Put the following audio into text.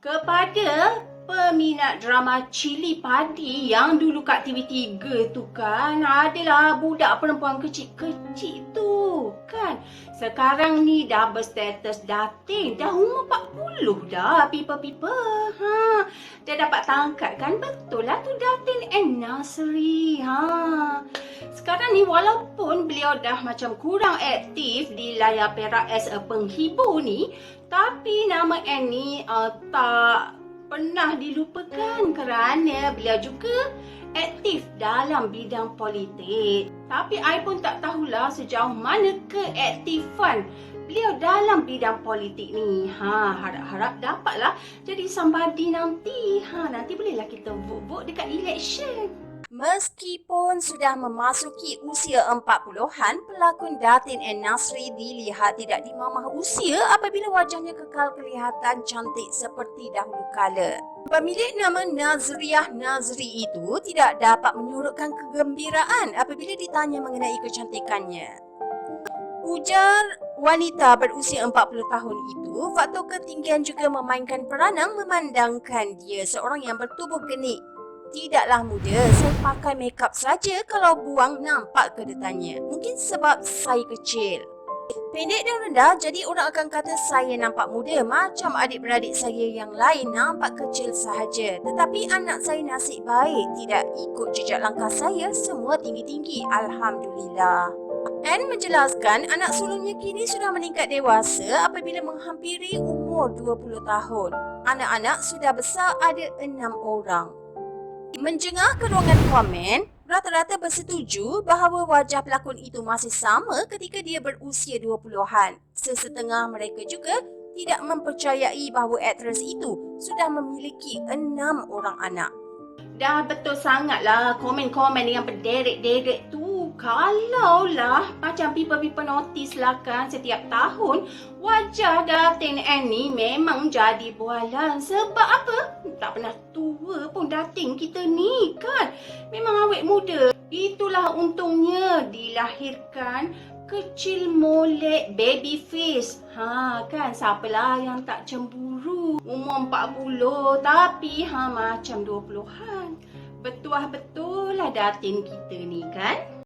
Kepada peminat drama Cili Padi yang dulu kat TV3 tu kan adalah budak perempuan kecil-kecil tu kan. Sekarang ni dah berstatus dating. Dah umur 40 dah pipa-pipa. Ha, dia dapat tangkat kan betul lah tu dating and nursery. Ha. Sekarang ni walaupun beliau dah macam kurang aktif di layar perak as a penghibur ni tapi nama Annie uh, tak pernah dilupakan kerana beliau juga aktif dalam bidang politik. Tapi I pun tak tahulah sejauh mana keaktifan beliau dalam bidang politik ni. Ha, harap-harap dapatlah jadi somebody nanti. Ha, nanti bolehlah kita vote-vote dekat election. Meskipun sudah memasuki usia 40-an, pelakon Datin and Nasri dilihat tidak dimamah usia apabila wajahnya kekal kelihatan cantik seperti dahulu kala. Pemilik nama Nazriah Nazri itu tidak dapat menyurutkan kegembiraan apabila ditanya mengenai kecantikannya. Ujar wanita berusia 40 tahun itu, faktor ketinggian juga memainkan peranan memandangkan dia seorang yang bertubuh genik Tidaklah muda, saya pakai makeup saja kalau buang nampak kedetannya. Mungkin sebab saya kecil. Pendek dan rendah, jadi orang akan kata saya nampak muda macam adik-beradik saya yang lain nampak kecil sahaja. Tetapi anak saya nasib baik, tidak ikut jejak langkah saya, semua tinggi-tinggi. Alhamdulillah. Anne menjelaskan anak sulungnya kini sudah meningkat dewasa apabila menghampiri umur 20 tahun. Anak-anak sudah besar ada enam orang. Menjengah keruangan komen, rata-rata bersetuju bahawa wajah pelakon itu masih sama ketika dia berusia 20-an. Sesetengah mereka juga tidak mempercayai bahawa aktris itu sudah memiliki enam orang anak. Dah betul sangatlah komen-komen yang berderet-deret tu. Kalaulah macam people-people notice lah kan setiap tahun wajah Datin Annie memang jadi bualan. Sebab apa? Tak pernah tua pun dating kita ni kan. Memang awet muda. Itulah untungnya dilahirkan kecil molek baby face. Ha kan siapalah yang tak cemburu. Umur 40 tapi ha macam 20-an. Betul-betul lah datin kita ni kan.